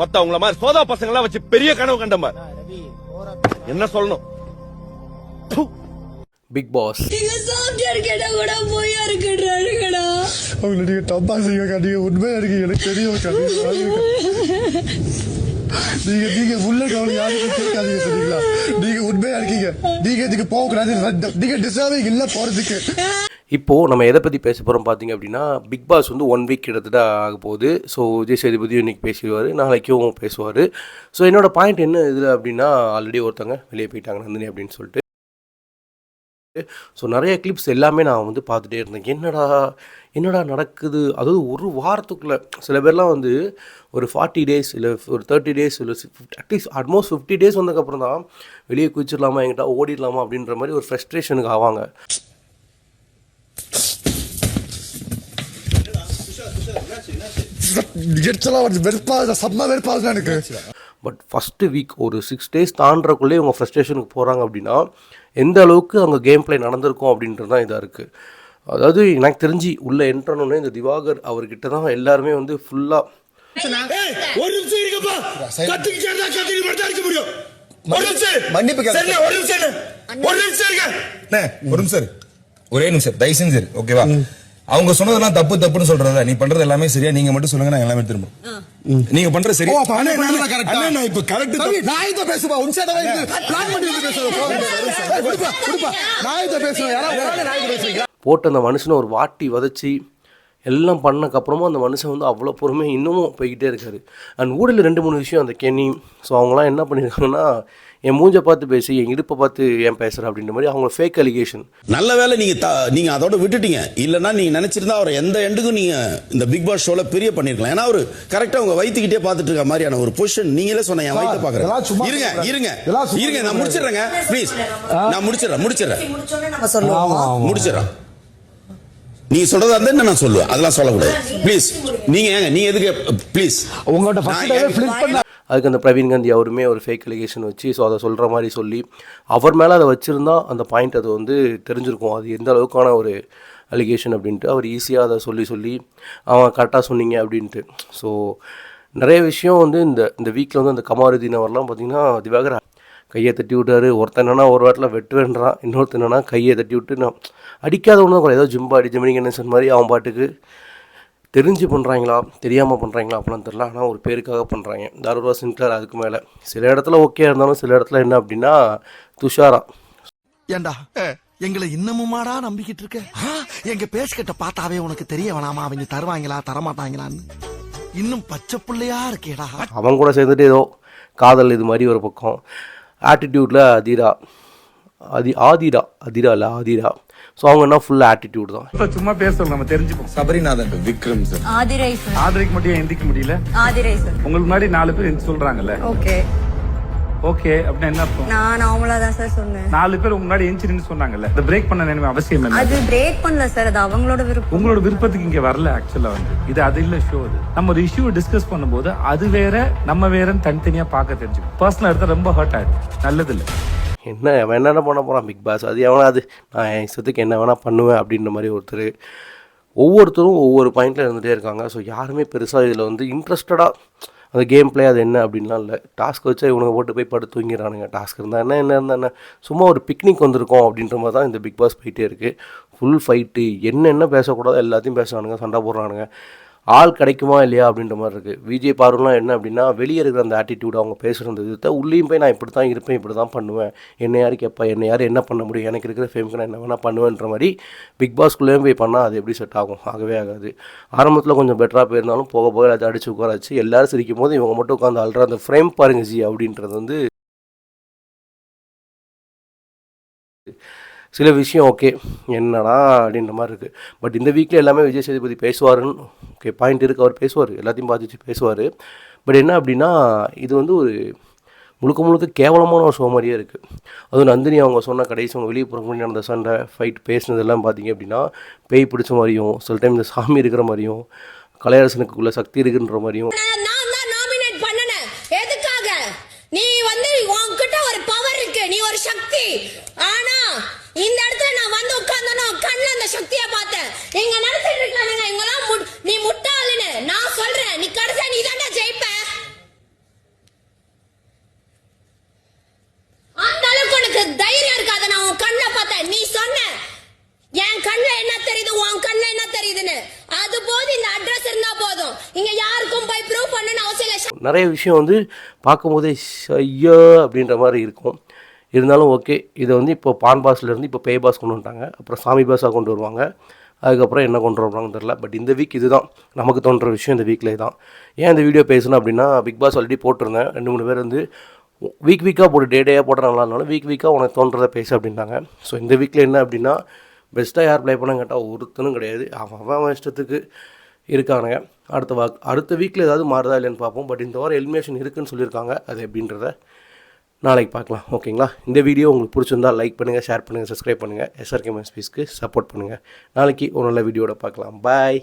மத்தவங்கள மாதிரி சோதா பசங்க எல்லாம் வச்சு பெரிய கனவு கண்டம்ப என்ன சொல்லணும். பிக் பாஸ் நீங்க சாப்பிட்டு இருக்கடா கூட போயா இருக்கடாருங்கடா அவங்களை நீங்க தப்பா செய்ய நீங்க உண்மையா இருக்கீங்க எனக்கு தெரியும் நீங்க நீங்க உள்ள கவலை யாருக்கும் கேட்காதீங்க சரிங்களா? நீங்க உண்மையா இருக்கீங்க நீங்க இதுக்கு போக கூடாது நீங்க டிசர்விங் இல்ல போறதுக்கு. இப்போது நம்ம எதை பற்றி பேச போகிறோம் பார்த்தீங்க அப்படின்னா பிக் பாஸ் வந்து ஒன் வீக் கிட்டத்தட்ட ஆக போகுது. ஸோ விஜய் சேதுபதியும் இன்றைக்கி பேசிடுவார் நாளைக்கும் பேசுவார். ஸோ என்னோடய பாயிண்ட் என்ன இதில் அப்படின்னா ஆல்ரெடி ஒருத்தவங்க வெளியே போயிட்டாங்க நந்தினி அப்படின்னு சொல்லிட்டு. ஸோ நிறைய கிளிப்ஸ் எல்லாமே நான் வந்து பார்த்துட்டே இருந்தேன். என்னடா என்னடா நடக்குது? அதாவது ஒரு வாரத்துக்குள்ளே. சில பேர்லாம் வந்து ஒரு ஃபார்ட்டி டேஸ் இல்லை ஒரு தேர்ட்டி டேஸ் இல்லை at least at most fifty days வந்ததுக்கப்புறம் தான் வெளியே குதிச்சிடலாமா எங்கிட்ட ஓடிடலாமா அப்படின்ற மாதிரி ஒரு ஃப்ரஸ்ட்ரேஷனுக்கு ஆவாங்க. எரிச்சலா வருது வெறுப்பா செம்ம வெறுப்பாகுது எனக்கு. பட் ஃபஸ்ட்டு வீக் ஒரு சிக்ஸ் டேஸ் தாண்டறக்குள்ளே இவங்க ஃப்ரஸ்ட்ரேஷனுக்கு போகிறாங்க அப்படின்னா எந்த அளவுக்கு அவங்க கேம் ப்ளே நடந்திருக்கும் அப்படின்றது தான் இதாக இருக்குது அதாவது எனக்கு தெரிஞ்சு உள்ளே என்ட்ரனோடனே இந்த திவாகர் அவர்கிட்ட தான் எல்லாருமே வந்து ஃபுல்லாக ஒரு நிமிஷம் இருக்கப்பா கத்திக்கு சேர்ந்தா கத்திக்கு மட்டும் தான் இருக்க முடியும். ஒரு நிமிஷம். மன்னிப்பு ஒரு நிமிஷம் இருங்க. ஒரு நிமிஷம் இருங்க. அண்ணே, ஒரு நிமிஷம் இரு. ஒரே நிமிஷம். தயவு செஞ்சு ஓகேவா? அவங்க சொன்னதெல்லாம் தப்பு தப்புன்னு சொல்றத நீ பண்றது எல்லாமே சரியா நீங்க மட்டும் சொல்லுங்க நான் எல்லாமே திரும்ப நீங்க பண்ற சரி நான் இப்ப நான் இதை பேசுவா, உன் பண்ணி. நான் இதை பேசுவேன். யாராவது நான் இதை பேசுறீங்க. போட்டு அந்த மனுஷனை ஒரு வாட்டி வதச்சி எல்லாம் பண்ணக்கப்புறமும் அந்த மனுஷன் வந்து அவ்வளோ பொறுமையாக இன்னமும் போய்கிட்டே இருக்காரு. அண்ட் ஊரில் ரெண்டு மூணு விஷயம் அந்த கெனி ஸோ அவங்களாம் என்ன பண்ணியிருக்காங்கன்னா என் மூஞ்சை பார்த்து பேசி என் இடுப்பை பார்த்து ஏன் பேசுகிற அப்படின்ற மாதிரி அவங்க ஃபேக் அலிகேஷன் நல்ல வேளை நீங்க த- நீங்க அதோட விட்டுட்டீங்க. இல்லனா நீங்க நினைச்சிருந்தா அவர் எந்த எண்டுக்கும் நீங்க இந்த பிக் பாஸ் ஷோல பெரிய பண்ணிருக்கலாம். ஏன்னா அவர் கரெக்டா உங்க வயித்துக்கிட்டே பார்த்துட்டு இருக்க மாதிரியான ஒரு பொசிஷன் நீங்களே சொன்ன என் வயித்தை இதெல்லாம் சும்மா பாக்குறேன் இருங்க. இருங்க இருங்க நான். முடிச்சிடுறேங்க. ப்ளீஸ் நான் முடிச்சிடுறேன் முடிச்சிடுறேன். முடிச்சிடுறேன். நீங்க சொல்றதா இருந்தா நான் சொல்லுவேன்? அதெல்லாம் சொல்லக்கூடாது. ப்ளீஸ் நீங்க ஏங்க நீங்க எதுக்கு ப்ளீஸ் உங்கள்ட்ட அதுக்கு அந்த பிரவீன் காந்தி அவருமே ஒரு ஃபேக் அலிகேஷன் வச்சு ஸோ அதை சொல்கிற மாதிரி சொல்லி அவர் மேலே அதை வச்சுருந்தா அந்த பாயிண்ட் அது வந்து தெரிஞ்சிருக்கும். அது எந்த அளவுக்கான ஒரு அலிகேஷன் அப்படின்ட்டு அவர் ஈஸியாக அதை சொல்லி சொல்லி அவன் கரெக்டாக சொன்னீங்க அப்படின்ட்டு. ஸோ நிறைய விஷயம் வந்து இந்த இந்த வீக்கில் வந்து அந்த கமாருதீன் அவர்லாம் பார்த்திங்கன்னா திவாகர் கையை தட்டி விட்டாரு. ஒருத்தன் என்னன்னா ஒரு வாரத்தில் வெட்டுவேன்றான். இன்னொருத்தன் என்னன்னா கையை தட்டி விட்டு நான் அடிக்காத ஒன்று தான் கூட ஏதோ ஜிம்பாடி ஜிமினி கணேசன் மாதிரி அவன் பாட்டுக்கு. தெரிஞ்சு பண்ணுறாங்களா தெரியாமல் பண்ணுறாங்களா அப்படிலாம் தெரில ஆனால் ஒரு பேருக்காக பண்ணுறாங்க தாரூரா சின்க்ளர் அதுக்கு மேலே. சில இடத்துல ஓகே இருந்தாலும் சில இடத்துல என்ன அப்படின்னா துஷாரா. ஏண்டா? எங்களை இன்னமுமாடா நம்பிக்கிட்டு இருக்க? எங்க பேசிக்கிட்ட பார்த்தாவே உனக்கு தெரிய வேணாமா? அவங்க தருவாங்களா தரமாட்டாங்களான்னு. இன்னும் பச்சை புள்ளையா இருக்கேடா. அவன் கூட சேர்ந்துட்டு ஏதோ காதல் இது மாதிரி ஒரு பக்கம். ஆட்டிடியூடில் அதிரா. அதி ஆதிரா. அதிரா இல்லை ஆதிரா. ஸோ அவங்க என்ன ஃபுல் ஆட்டிடியூட் தான். இப்ப சும்மா பேச சொல்லுங்க நம்ம தெரிஞ்சுப்போம். சபரிநாதன் விக்ரம் சார். ஆதிரை சார். ஆதரிக்க மட்டும் எந்திக்க முடியல? ஆதிரை சார். உங்களுக்கு முன்னாடி நாலு பேர் சொல்றாங்கல்ல? ஓகே. ஓகே அப்படின்னா என்ன அர்த்தம்? நான் நார்மலா தான் சார் சொன்னேன். நாலு பேர் உங்க முன்னாடி எந்திரின்னு சொன்னாங்கல்ல இந்த பிரேக் பண்ண நினைவு அவசியம் என்ன அது பிரேக் பண்ணல சார் அது அவங்களோட விருப்பம். உங்களோட விருப்பத்துக்கு இங்க வரல ஆக்சுவலா வந்து. இது அது இல்ல ஷோ அது. நம்ம ஒரு இஷ்யூ டிஸ்கஸ் பண்ணும்போது அது வேற நம்ம வேறன்னு தனித்தனியா பார்க்க தெரிஞ்சுக்கணும் பர்சனல் எடுத்தா ரொம்ப ஹர்ட் ஆயிடும். நல்லது இல்ல என்ன அவன் என்னென்ன பண்ண போகிறான் பிக் பாஸ் அது எவனா அது? நான் என் இஷ்டத்துக்கு என்ன வேணால் பண்ணுவேன் அப்படின்ற மாதிரி ஒருத்தர் ஒவ்வொருத்தரும் ஒவ்வொரு பாயிண்டில் இருந்துகிட்டே இருக்காங்க. ஸோ யாருமே பெருசாக இதில் வந்து இன்ட்ரெஸ்டடாக அந்த கேம் பிளே அது என்ன அப்படின்லாம் இல்லை. டாஸ்க் வச்சா இவனுங்க போட்டு போய் படுத்து தூங்கிடறானுங்க. டாஸ்க் இருந்தால் என்ன என்ன இருந்தால் என்ன? சும்மா ஒரு பிக்னிக் வந்திருக்கோம் அப்படின்ற மாதிரி தான் இந்த பிக் பாஸ் போயிட்டே இருக்குது ஃபுல் ஃபைட்டு என்னென்ன பேசக்கூடாதோ எல்லாத்தையும் பேசுகிறானுங்க சண்டை போடுறானுங்க. ஆள் கிடைக்குமா இல்லையா அப்படின்ற மாதிரி இருக்குது விஜய் பார்வலாம் என்ன அப்படின்னா வெளியே இருக்கிற அந்த ஆட்டிடியூட் அவங்க பேசுகிற அந்த இதுத்தை உள்ளேயும் போய் நான் இப்படி தான் இருப்பேன் இப்படி தான் பண்ணுவேன். என்ன யார் கேட்பா என்ன யார் என்ன பண்ண முடியும்? எனக்கு இருக்கிற ஃபேமுக்கு நான் என்ன வேணால் பண்ணுவேன்ற மாதிரி பிக் பாஸ்க்குள்ளேயும் போய் பண்ணால் அது எப்படி செட் ஆகும்? ஆகவே ஆகாது. ஆரம்பத்தில் கொஞ்சம் பெட்டராக போயிருந்தாலும் போக போக எல்லாத்தையும் அடிச்சு உட்கார வச்சு எல்லாரும் சிரிக்கும் போது இவங்க மட்டும் உட்காந்து அழுற அந்த ஃப்ரேம் பாருங்க ஜி அப்படின்றது வந்து சில விஷயம் ஓகே என்னடா அப்படின்ற மாதிரி இருக்குது பட் இந்த வீக்கில் எல்லாமே விஜய் சேதுபதி பேசுவாருன்னு ஓகே பாயிண்ட் இருக்குது அவர் பேசுவார் எல்லாத்தையும் பார்த்துச்சு பேசுவார். பட் என்ன அப்படின்னா இது வந்து ஒரு முழுக்க முழுக்க கேவலமான ஒரு ஷோ மாதிரியே இருக்குது அதுவும் நந்தினி அவங்க சொன்ன கடைசி அவங்க வெளியே போகிற முன்னாடி நடந்த சண்டை ஃபைட் பேசினதெல்லாம் பார்த்தீங்க அப்படின்னா பேய் பிடிச்ச மாதிரியும் சில டைம் இந்த சாமி இருக்கிற மாதிரியும் கலையரசனுக்குள்ள சக்தி இருக்குன்ற மாதிரியும். எதுக்காக? நீ வந்து உன்கிட்ட ஒரு பவர் இருக்கு. நீ ஒரு சக்தி. ஆனா இந்த இடத்துல நான் வந்து உட்கார்ந்தனா கண்ணு அந்த சக்தியை பார்த்தேன். எங்க நடத்திட்டு இருக்கானுங்க எங்கெல்லாம் நீ முட்டாளுன்னு நான் சொல்றேன். நீ கடைசியா நீ தாண்டா ஜெயிப்ப. அந்த அளவுக்கு உனக்கு தைரியம் இருக்காத. நான் உன் கண்ணை பார்த்தேன். நீ சொன்ன. என் கண்ணுல என்ன தெரியுது? உன் கண்ணுல என்ன தெரியுதுன்னு. அது போது இந்த அட்ரஸ் இருந்தா போதும். இங்க யாருக்கும் போய் ப்ரூவ் பண்ணணும்னு அவசியம் இல்லை. நிறைய விஷயம் வந்து பார்க்கும்போதே ஐயோ! அப்படின்ற மாதிரி இருக்கும். இருந்தாலும் ஓகே இதை வந்து இப்போ பான் பாஸ்லேருந்து இப்போ பே பாஸ் கொண்டு வந்துட்டாங்க. அப்புறம் சாமி பாஸாக கொண்டு வருவாங்க. அதுக்கப்புறம் என்ன கொண்டு வருவாங்கன்னு தெரில பட் இந்த வீக் இதுதான். நமக்கு தோன்ற விஷயம் இந்த வீக்கில் தான் ஏன் இந்த வீடியோ பேசணும் அப்படின்னா பிக் பாஸ் ஆல்ரெடி போட்டிருந்தேன். ரெண்டு மூணு பேர் வந்து வீக் வீக்காக போட்டு டே டேயாக போட்டு நல்லா இருந்தாலும் வீக் வீக்காக உனக்கு தோன்றதை பேசு அப்படின்ட்டாங்க ஸோ இந்த வீக்கில் என்ன அப்படின்னா பெஸ்ட்டாக யார் ப்ளே பண்ண கேட்டால் ஒருத்தனும் கிடையாது. அவன் அவன் இஷ்டத்துக்கு இருக்கானுங்க. அடுத்த வா அடுத்த வீக்கில் ஏதாவது மாறுதா இல்லைன்னு பார்ப்போம். பட் இந்த வாரம் எலிமினேஷன் இருக்குன்னு சொல்லியிருக்காங்க. அது எப்படின்றத நாளைக்கு பார்க்கலாம் ஓகேங்களா? இந்த வீடியோ உங்களுக்கு பிடிச்சிருந்தா லைக் பண்ணுங்கள் ஷேர் பண்ணுங்கள் சப்ஸ்கிரைப் பண்ணுங்கள் எஸ்ஆர்கே மெஸ்பீஸ்க்கு சப்போர்ட் பண்ணுங்கள் நாளைக்கு ஒரு நல்ல வீடியோட பார்க்கலாம். பாய்